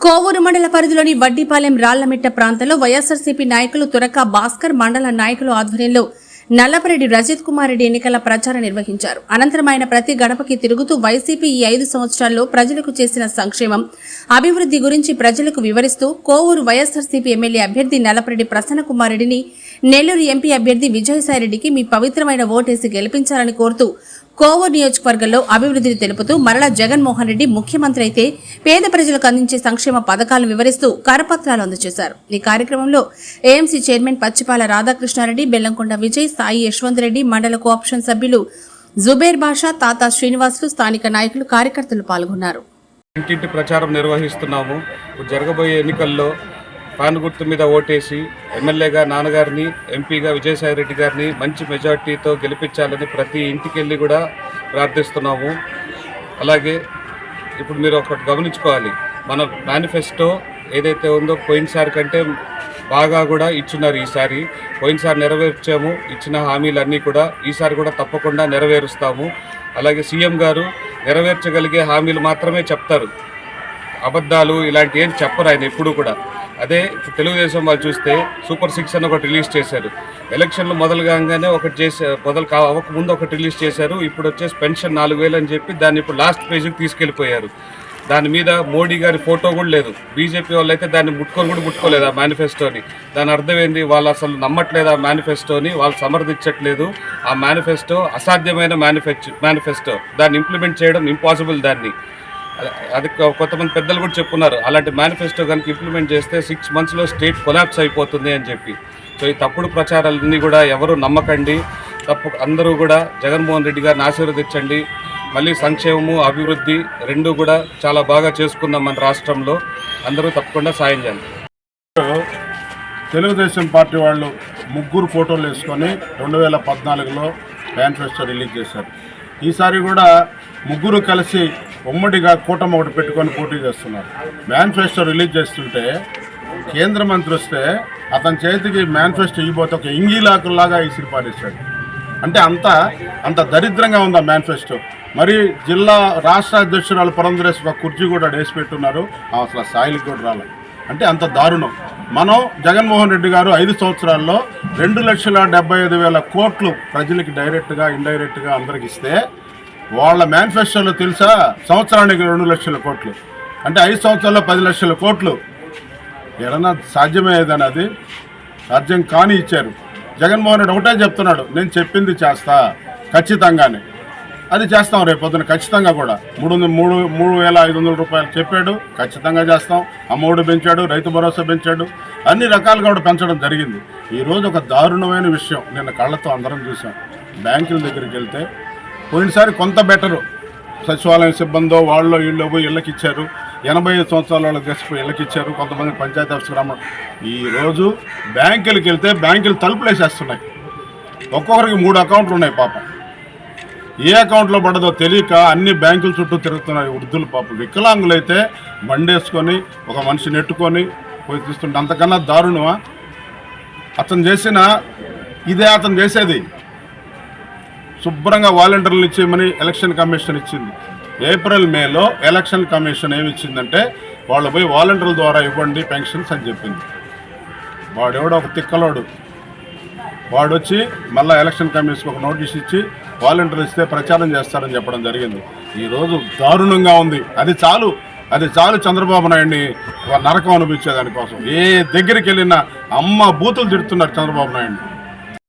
కోవూరు మండల పరిధిలోని వడ్డీపాలెం రాళ్ళమిట్ట ప్రాంతంలో వైఎస్ఆర్సీపీ నాయకులు తురక భాస్కర్ మండల నాయకులు ఆధ్వర్యంలో నల్లపరెడ్డి రజిత్ కుమార్ రెడ్డి ఎన్నికల ప్రచారం నిర్వహించారు. అనంతరం ఆయన ప్రతి గడపకి తిరుగుతూ వైసీపీ ఈ ఐదు సంవత్సరాల్లో ప్రజలకు చేసిన సంక్షేమం అభివృద్ధి గురించి ప్రజలకు వివరిస్తూ కోవూరు వైఎస్ఆర్సీపీ ఎమ్మెల్యే అభ్యర్థి నల్లపరెడ్డి ప్రసన్న కుమార్ రెడ్డిని నెల్లూరు ఎంపీ అభ్యర్థి విజయసాయిరెడ్డికి మీ పవిత్రమైన ఓటేసి గెలిపించాలని కోరుతూ కోవూరు నియోజకవర్గంలో అభివృద్ధిని తెలుపుతూ మరలా జగన్మోహన్ రెడ్డి ముఖ్యమంత్రి అయితే పేద ప్రజలకు అందించే సంక్షేమ పథకాలను వివరిస్తూ కరపత్రాలు అందజేశారు. ఈ కార్యక్రమంలో ఏఎంసీ చైర్మన్ పచ్చిపాల రాధాకృష్ణారెడ్డి బెల్లంకొండ విజయ్ సాయి యశ్వంత్ రెడ్డి మండల కోఆప్షన్ సభ్యులు జుబేర్ బాషా తాతా శ్రీనివాసులు స్థానిక నాయకులు కార్యకర్తలు పాల్గొన్నారు. ఇంటింటి ప్రచారం నిర్వహిస్తున్నాము. జరగబోయే ఎన్నికల్లో ఫ్యాన్ గుర్తు మీద ఓటేసి ఎమ్మెల్యేగా నాన్నగారిని ఎంపీగా విజయసాయి రెడ్డి గారిని మంచి మెజార్టీతో గెలిపించాలని ప్రతి ఇంటికి వెళ్ళి కూడా ప్రార్థిస్తున్నాము. అలాగే ఇప్పుడు మీరు ఒకటి గమనించుకోవాలి. మన మేనిఫెస్టో ఏదైతే ఉందో పోయినసారి కంటే బాగా కూడా ఇచ్చున్నారు ఈసారి. పోయినసారి నెరవేర్చాము ఇచ్చిన హామీలన్నీ కూడా ఈసారి కూడా తప్పకుండా నెరవేరుస్తాము. అలాగే సీఎం గారు నెరవేర్చగలిగే హామీలు మాత్రమే చెప్తారు. అబద్ధాలు ఇలాంటి ఏం చెప్పరు ఆయన ఎప్పుడూ కూడా. అదే తెలుగుదేశం వాళ్ళు చూస్తే సూపర్ సిక్స్ అని ఒకటి రిలీజ్ చేశారు. ఎలక్షన్లు మొదలు కాగానే ఒకటి చేసే మొదలు కా అవ్వక ముందు ఒకటి రిలీజ్ చేశారు. ఇప్పుడు వచ్చేసి పెన్షన్ నాలుగు వేలు అని చెప్పి దాన్ని ఇప్పుడు లాస్ట్ పేజీకి తీసుకెళ్ళిపోయారు. దాని మీద మోడీ గారి ఫోటో కూడా లేదు. బీజేపీ వాళ్ళు అయితే దాన్ని ముట్టుకొని కూడా ముట్టుకోలేదు ఆ మేనిఫెస్టోని దాని అర్థం ఏంది? వాళ్ళు అసలు నమ్మట్లేదు ఆ మేనిఫెస్టోని వాళ్ళు సమర్థించట్లేదు. ఆ మేనిఫెస్టో అసాధ్యమైన మేనిఫెస్టో మేనిఫెస్టో దాన్ని ఇంప్లిమెంట్ చేయడం ఇంపాసిబుల్ దాన్ని. అది కొంతమంది పెద్దలు కూడా చెప్పున్నారు అలాంటి మేనిఫెస్టో కనుక ఇంప్లిమెంట్ చేస్తే సిక్స్ మంత్స్లో స్టేట్ కొలాప్స్ అయిపోతుంది అని చెప్పి. సో ఈ తప్పుడు ప్రచారాలన్నీ కూడా ఎవరు నమ్మకండి. తప్పు అందరూ కూడా జగన్మోహన్ రెడ్డి గారిని ఆశీర్వదించండి. మళ్ళీ సంక్షేమము అభివృద్ధి రెండు కూడా చాలా బాగా చేసుకుందాం మన రాష్ట్రంలో. అందరూ తప్పకుండా సాయం చేయండి. తెలుగుదేశం పార్టీ వాళ్ళు ముగ్గురు ఫోటోలు వేసుకొని రెండు వేల పద్నాలుగులో మేనిఫెస్టో రిలీజ్ చేశారు. ఈసారి కూడా ముగ్గురు కలిసి ఉమ్మడిగా కూటమి ఒకటి పెట్టుకొని పోటీ చేస్తున్నారు. మేనిఫెస్టో రిలీజ్ చేస్తుంటే కేంద్ర మంత్రి వస్తే అతని చేతికి మేనిఫెస్టో ఇవ్వబోతే ఒక ఇంగిలాకులాగా ఇసిరి పారేశాడు అంటే అంత అంత దరిద్రంగా ఉంది ఆ మేనిఫెస్టో మరి జిల్లా రాష్ట్ర అధ్యక్షురాలు పురంధరేశ్వర ఒక కుర్చీ కూడా వేసి పెట్టున్నారు. అసలు ఆ స్థాయికి కూడా రాలేదు అంటే అంత దారుణం. మనం జగన్మోహన్ రెడ్డి గారు ఐదు సంవత్సరాల్లో రెండు లక్షల డెబ్బై ఐదు వేల కోట్లు ప్రజలకి డైరెక్ట్గా ఇండైరెక్ట్గా అందరికి ఇస్తే వాళ్ళ మేనిఫెస్టోలో తెలుసా? సంవత్సరానికి రెండు లక్షల కోట్లు. అంటే ఐదు సంవత్సరాల్లో పది లక్షల కోట్లు. ఏదన్నా సాధ్యమయ్యేదని అది? సాధ్యం కాని ఇచ్చారు. జగన్మోహన్ రెడ్డి ఒకటే చెప్తున్నాడు నేను చెప్పింది చేస్తా ఖచ్చితంగానే. అది చేస్తాం రేపు పొద్దున ఖచ్చితంగా కూడా. మూడు మూడు మూడు వేల ఐదు వందల రూపాయలు చెప్పాడు ఖచ్చితంగా చేస్తాం. అమ్మఒడి పెంచాడు రైతు భరోసా పెంచాడు అన్ని రకాలుగా కూడా పెంచడం జరిగింది. ఈరోజు ఒక దారుణమైన విషయం నిన్న కళ్ళతో అందరం చూసాం. బ్యాంకుల దగ్గరికి వెళ్తే పోయినసారి కొంత బెటరు. సచివాలయం సిబ్బందో వాళ్ళు వీళ్ళు పోయి ఇళ్ళకి ఇచ్చారు. ఎనభై ఐదు సంవత్సరాల వాళ్ళకి తెచ్చిపోయి ఇళ్ళకి ఇచ్చారు. కొంతమంది పంచాయతీ ఆఫీస్కి రమ్మని ఈరోజు బ్యాంకులకి వెళ్తే బ్యాంకులు తలుపులు వేసేస్తున్నాయి ఒక్కొక్కరికి మూడు అకౌంట్లు ఉన్నాయి పాపం. ఏ అకౌంట్లో పడదో తెలియక అన్ని బ్యాంకుల చుట్టూ తిరుగుతున్నాయి వృద్ధులు పాపం. వికలాంగులు అయితే బండేసుకొని ఒక మనిషి నెట్టుకొని పోయి తీస్తుంటే అంతకన్నా దారుణమా? అతను చేసిన ఇదే అతను చేసేది. శుభ్రంగా వాలంటీర్లు ఇచ్చేయమని ఎలక్షన్ కమిషన్ ఇచ్చింది. ఏప్రిల్ మేలో ఎలక్షన్ కమిషన్ ఏమిచ్చిందంటే వాళ్ళు పోయి వాలంటీర్ల ద్వారా ఇవ్వండి పెన్షన్స్ అని చెప్పింది. వాడెవడో ఒక తిక్కలోడు. వాడు వచ్చి మళ్ళీ ఎలక్షన్ కమిషన్కి ఒక నోటీస్ ఇచ్చి వాలంటీర్లు ఇస్తే ప్రచారం చేస్తారని చెప్పడం జరిగింది. ఈరోజు దారుణంగా ఉంది. అది చాలు. అది చాలు చంద్రబాబు నాయుడిని ఒక నరకం అనిపించే దానికోసం ఏ దగ్గరికి వెళ్ళినా అమ్మ బూతులు తిడుతున్నారు చంద్రబాబు నాయుడిని.